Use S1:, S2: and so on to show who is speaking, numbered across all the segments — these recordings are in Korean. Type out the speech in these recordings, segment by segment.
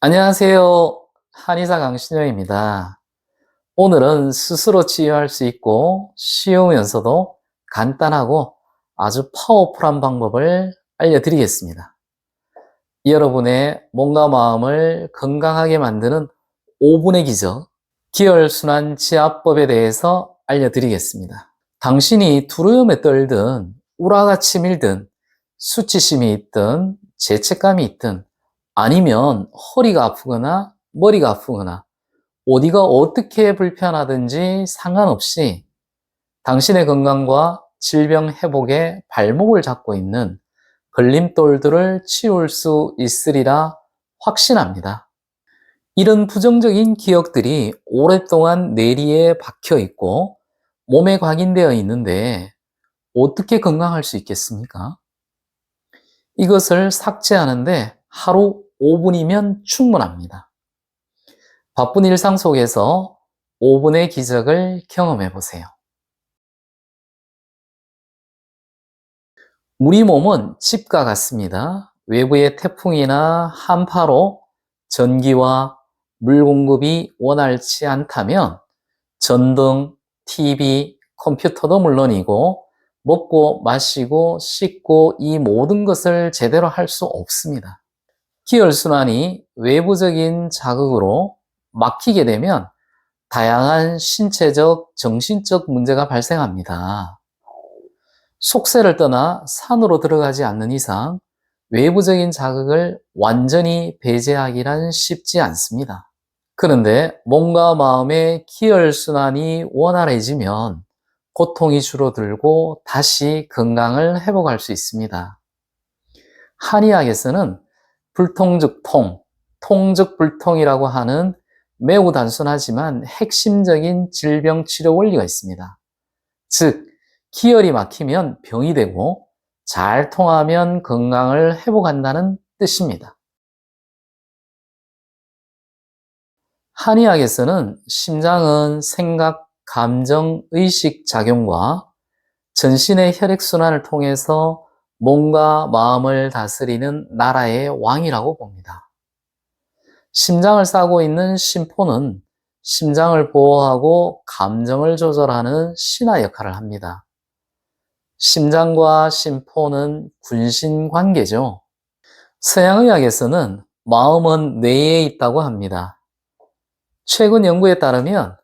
S1: 안녕하세요. 한의사 강신영입니다. 오늘은 스스로 치유할 수 있고 쉬우면서도 간단하고 아주 파워풀한 방법을 알려드리겠습니다. 여러분의 몸과 마음을 건강하게 만드는 5분의 기적, 기혈순환 지압법에 대해서 알려드리겠습니다. 당신이 두려움에 떨든 우라가 치밀든 수치심이 있든 죄책감이 있든 아니면 허리가 아프거나 머리가 아프거나 어디가 어떻게 불편하든지 상관없이 당신의 건강과 질병 회복에 발목을 잡고 있는 걸림돌들을 치울 수 있으리라 확신합니다. 이런 부정적인 기억들이 오랫동안 뇌리에 박혀 있고 몸에 각인되어 있는데 어떻게 건강할 수 있겠습니까? 이것을 삭제하는데 하루 5분이면 충분합니다. 바쁜 일상 속에서 5분의 기적을 경험해 보세요. 우리 몸은 집과 같습니다. 외부의 태풍이나 한파로 전기와 물 공급이 원활치 않다면 전등, TV, 컴퓨터도 물론이고 먹고 마시고 씻고 이 모든 것을 제대로 할 수 없습니다. 기혈순환이 외부적인 자극으로 막히게 되면 다양한 신체적, 정신적 문제가 발생합니다. 속세를 떠나 산으로 들어가지 않는 이상 외부적인 자극을 완전히 배제하기란 쉽지 않습니다. 그런데 몸과 마음의 기혈순환이 원활해지면 고통이 줄어들고 다시 건강을 회복할 수 있습니다. 한의학에서는 불통 즉 통, 통 즉 불통이라고 하는 매우 단순하지만 핵심적인 질병 치료 원리가 있습니다. 즉, 기혈이 막히면 병이 되고 잘 통하면 건강을 회복한다는 뜻입니다. 한의학에서는 심장은 생각, 감정, 의식 작용과 전신의 혈액순환을 통해서 몸과 마음을 다스리는 나라의 왕이라고 봅니다. 심장을 싸고 있는 심포는 심장을 보호하고 감정을 조절하는 신하 역할을 합니다. 심장과 심포는 군신 관계죠. 서양의학에서는 마음은 뇌에 있다고 합니다. 최근 연구에 따르면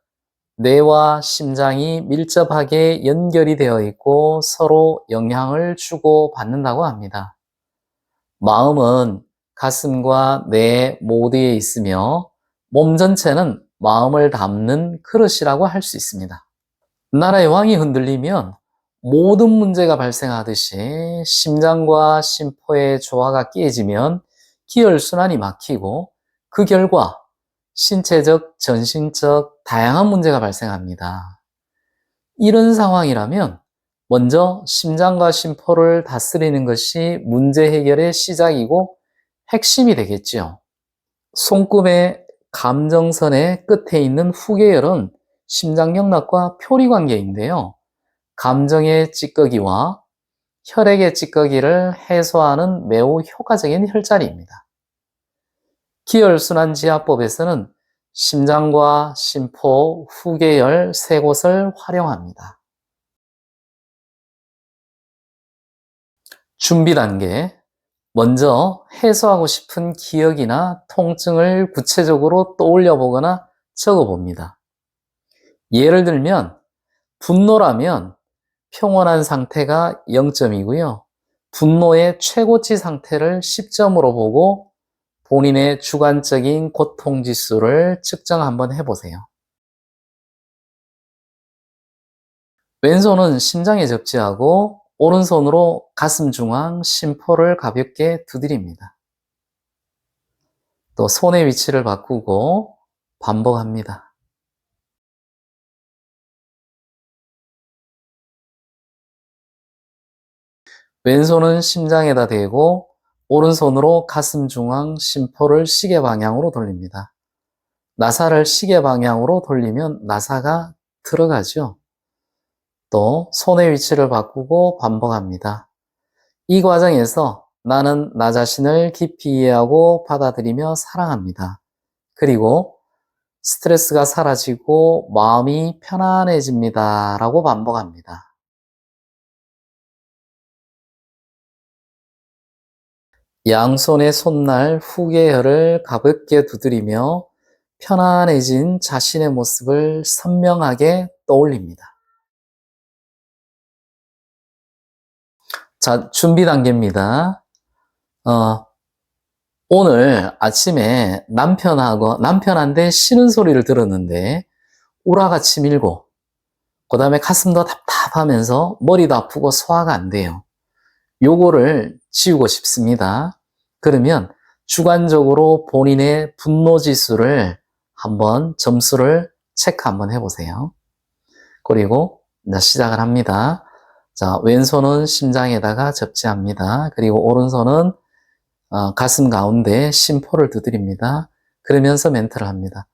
S1: 뇌와 심장이 밀접하게 연결이 되어 있고 서로 영향을 주고 받는다고 합니다. 마음은 가슴과 뇌 모두에 있으며 몸 전체는 마음을 담는 그릇이라고 할 수 있습니다. 나라의 왕이 흔들리면 모든 문제가 발생하듯이 심장과 심포의 조화가 깨지면 기혈순환이 막히고 그 결과 신체적, 전신적 다양한 문제가 발생합니다. 이런 상황이라면 먼저 심장과 심포를 다스리는 것이 문제 해결의 시작이고 핵심이 되겠지요. 손금의 감정선의 끝에 있는 후계열은 심장 경락과 표리 관계인데요. 감정의 찌꺼기와 혈액의 찌꺼기를 해소하는 매우 효과적인 혈자리입니다. 기혈순환지압법에서는 심장과 심포, 후계열 세 곳을 활용합니다. 준비 단계. 먼저 해소하고 싶은 기억이나 통증을 구체적으로 떠올려 보거나 적어 봅니다. 예를 들면, 분노라면 평온한 상태가 0점이고요. 분노의 최고치 상태를 10점으로 보고 본인의 주관적인 고통 지수를 측정 한번 해보세요. 왼손은 심장에 접지하고 오른손으로 가슴 중앙 심포를 가볍게 두드립니다. 또 손의 위치를 바꾸고 반복합니다. 왼손은 심장에다 대고 오른손으로 가슴 중앙 심포를 시계 방향으로 돌립니다. 나사를 시계 방향으로 돌리면 나사가 들어가죠. 또 손의 위치를 바꾸고 반복합니다. 이 과정에서 나는 나 자신을 깊이 이해하고 받아들이며 사랑합니다. 그리고 스트레스가 사라지고 마음이 편안해집니다. 라고 반복합니다. 양손의 손날 후계혈을 가볍게 두드리며 편안해진 자신의 모습을 선명하게 떠올립니다. 자, 준비 단계입니다. 어, 오늘 아침에 남편하고, 남편한테 쉬는 소리를 들었는데, 우라같이 밀고, 그 다음에 가슴도 답답하면서 머리도 아프고 소화가 안 돼요. 요거를 지우고 싶습니다. 그러면 주관적으로 본인의 분노 지수를 한번 점수를 체크 한번 해보세요. 그리고 시작을 합니다. 자, 왼손은 심장에다가 접지합니다. 그리고 오른손은 어, 가슴 가운데 심포를 두드립니다. 그러면서 멘트를 합니다.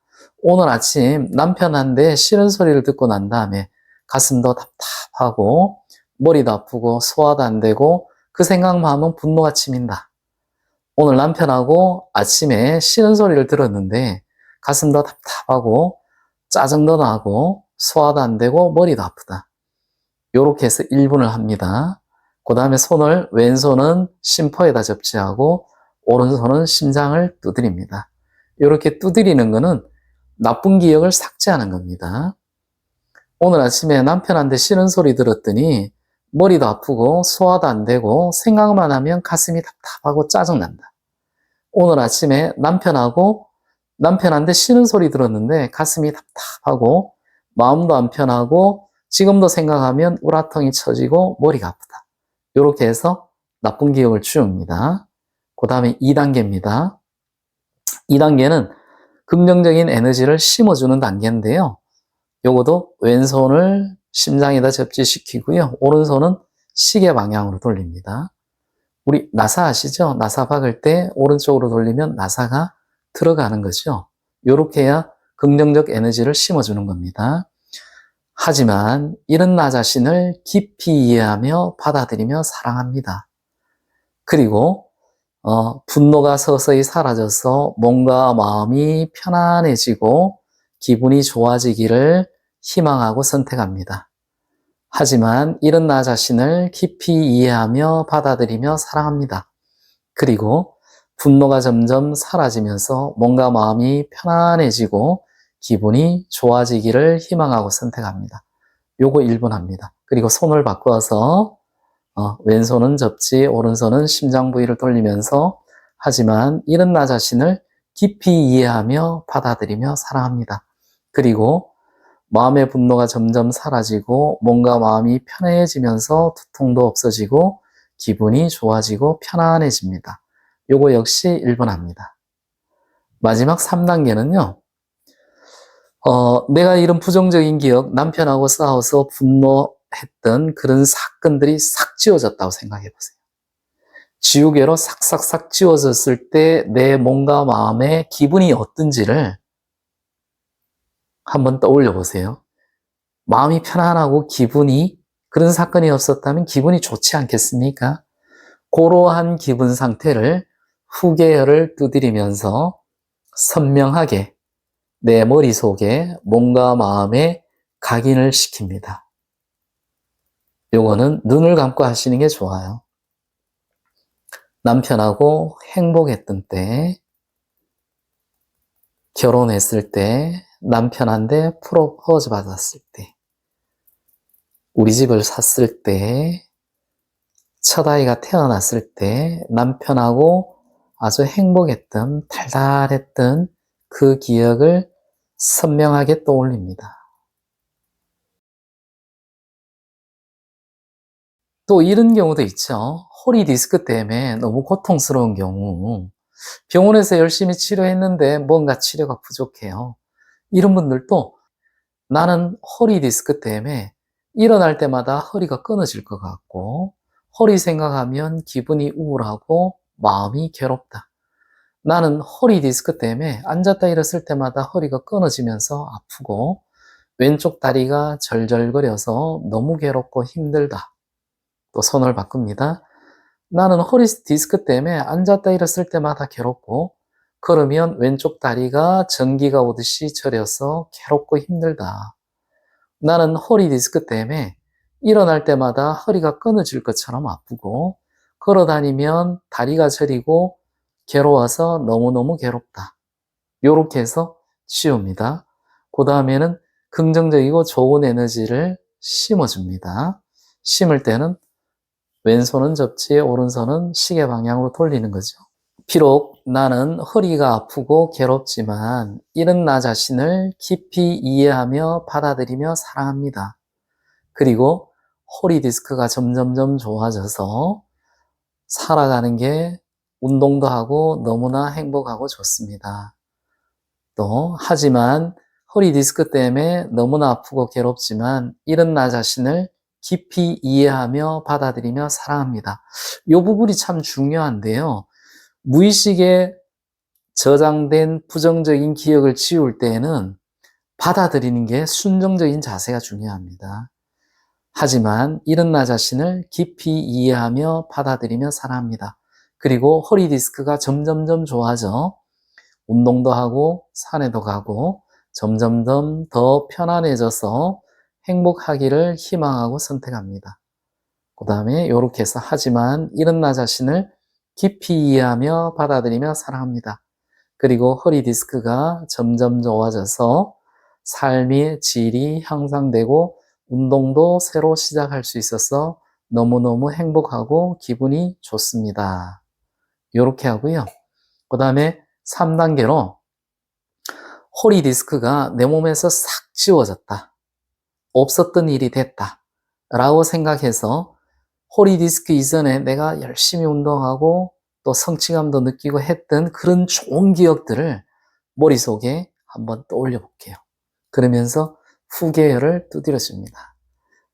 S1: 오늘 아침 남편한테 싫은 소리를 듣고 난 다음에 가슴도 답답하고 머리도 아프고 소화도 안 되고 그 생각만 하면 분노가 치민다. 오늘 남편하고 아침에 싫은 소리를 들었는데 가슴도 답답하고 짜증도 나고 소화도 안 되고 머리도 아프다. 요렇게 해서 1분을 합니다. 그 다음에 손을 왼손은 심포에다 접지하고 오른손은 심장을 두드립니다. 이렇게 두드리는 거는 나쁜 기억을 삭제하는 겁니다. 오늘 아침에 남편한테 싫은 소리 들었더니 머리도 아프고 소화도 안 되고 생각만 하면 가슴이 답답하고 짜증난다. 오늘 아침에 남편하고 남편한테 싫은 소리 들었는데 가슴이 답답하고 마음도 안 편하고 지금도 생각하면 우라통이 쳐지고 머리가 아프다. 이렇게 해서 나쁜 기억을 지웁니다. 그 다음에 2단계입니다. 2단계는 긍정적인 에너지를 심어주는 단계인데요. 요것도 왼손을 심장에다 접지시키고요. 오른손은 시계 방향으로 돌립니다. 우리 나사 아시죠? 나사 박을 때 오른쪽으로 돌리면 나사가 들어가는 거죠. 요렇게 해야 긍정적 에너지를 심어주는 겁니다. 하지만 이런 나 자신을 깊이 이해하며 받아들이며 사랑합니다. 그리고 어, 분노가 서서히 사라져서 몸과 마음이 편안해지고 기분이 좋아지기를 희망하고 선택합니다. 하지만 이런 나 자신을 깊이 이해하며 받아들이며 사랑합니다. 그리고 분노가 점점 사라지면서 몸과 마음이 편안해지고 기분이 좋아지기를 희망하고 선택합니다. 요거 1분 합니다. 그리고 손을 바꿔서 어, 왼손은 접지, 오른손은 심장 부위를 돌리면서 하지만 이런 나 자신을 깊이 이해하며 받아들이며 사랑합니다. 그리고 마음의 분노가 점점 사라지고 몸과 마음이 편해지면서 두통도 없어지고 기분이 좋아지고 편안해집니다. 요거 역시 1분 합니다. 마지막 3단계는요. 어, 내가 이런 부정적인 기억, 남편하고 싸워서 분노했던 그런 사건들이 싹 지워졌다고 생각해 보세요. 지우개로 싹싹싹 지워졌을 때 내 몸과 마음의 기분이 어떤지를 한번 떠올려 보세요. 마음이 편안하고 기분이 그런 사건이 없었다면 기분이 좋지 않겠습니까? 고러한 기분 상태를 후계열을 두드리면서 선명하게 내 머릿속에 몸과 마음에 각인을 시킵니다. 요거는 눈을 감고 하시는 게 좋아요. 남편하고 행복했던 때, 결혼했을 때, 남편한테 프로포즈 받았을 때, 우리 집을 샀을 때, 첫 아이가 태어났을 때, 남편하고 아주 행복했던, 달달했던 그 기억을 선명하게 떠올립니다. 또 이런 경우도 있죠. 허리 디스크 때문에 너무 고통스러운 경우, 병원에서 열심히 치료했는데 뭔가 치료가 부족해요. 이런 분들도 나는 허리 디스크 때문에 일어날 때마다 허리가 끊어질 것 같고, 허리 생각하면 기분이 우울하고 마음이 괴롭다. 나는 허리 디스크 때문에 앉았다 일었을 때마다 허리가 끊어지면서 아프고 왼쪽 다리가 절절거려서 너무 괴롭고 힘들다. 또 손을 바꿉니다. 나는 허리 디스크 때문에 앉았다 일었을 때마다 괴롭고 그러면 왼쪽 다리가 전기가 오듯이 저려서 괴롭고 힘들다. 나는 허리 디스크 때문에 일어날 때마다 허리가 끊어질 것처럼 아프고 걸어 다니면 다리가 저리고 괴로워서 너무너무 괴롭다. 요렇게 해서 치웁니다. 그 다음에는 긍정적이고 좋은 에너지를 심어줍니다. 심을 때는 왼손은 접지에 오른손은 시계 방향으로 돌리는 거죠. 비록 나는 허리가 아프고 괴롭지만 이런 나 자신을 깊이 이해하며 받아들이며 사랑합니다. 그리고 허리 디스크가 점점점 좋아져서 살아가는 게 운동도 하고 너무나 행복하고 좋습니다. 또, 하지만 허리 디스크 때문에 너무나 아프고 괴롭지만 이런 나 자신을 깊이 이해하며 받아들이며 사랑합니다. 이 부분이 참 중요한데요. 무의식에 저장된 부정적인 기억을 지울 때에는 받아들이는 게 순정적인 자세가 중요합니다. 하지만 이런 나 자신을 깊이 이해하며 받아들이며 사랑합니다. 그리고 허리 디스크가 점점점 좋아져 운동도 하고 산에도 가고 점점점 더 편안해져서 행복하기를 희망하고 선택합니다. 그 다음에 이렇게 해서 하지만 이런 나 자신을 깊이 이해하며 받아들이며 사랑합니다. 그리고 허리 디스크가 점점 좋아져서 삶의 질이 향상되고 운동도 새로 시작할 수 있어서 너무너무 행복하고 기분이 좋습니다. 이렇게 하고요. 그 다음에 3단계로 허리 디스크가 내 몸에서 싹 지워졌다. 없었던 일이 됐다. 라고 생각해서 허리 디스크 이전에 내가 열심히 운동하고 또 성취감도 느끼고 했던 그런 좋은 기억들을 머릿속에 한번 떠올려 볼게요. 그러면서 후계열을 두드려 줍니다.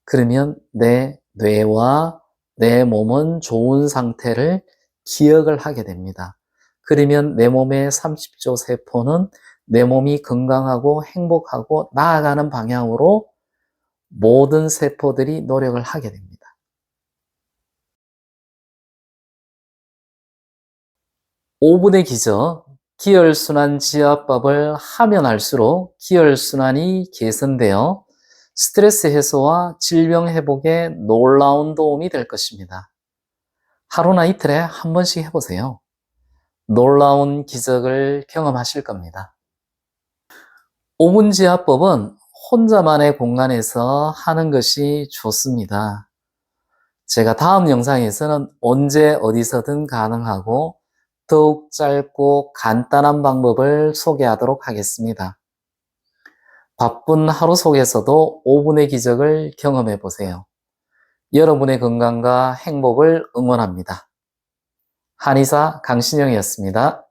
S1: 그러면 내 뇌와 내 몸은 좋은 상태를 기억을 하게 됩니다. 그러면 내 몸의 30조 세포는 내 몸이 건강하고 행복하고 나아가는 방향으로 모든 세포들이 노력을 하게 됩니다. 5분의 기적, 기혈순환 지압법을 하면 할수록 기혈순환이 개선되어 스트레스 해소와 질병 회복에 놀라운 도움이 될 것입니다. 하루나 이틀에 한 번씩 해보세요. 놀라운 기적을 경험하실 겁니다. 5분 지압법은 혼자만의 공간에서 하는 것이 좋습니다. 제가 다음 영상에서는 언제 어디서든 가능하고 더욱 짧고 간단한 방법을 소개하도록 하겠습니다. 바쁜 하루 속에서도 5분의 기적을 경험해 보세요. 여러분의 건강과 행복을 응원합니다. 한의사 강신영이었습니다.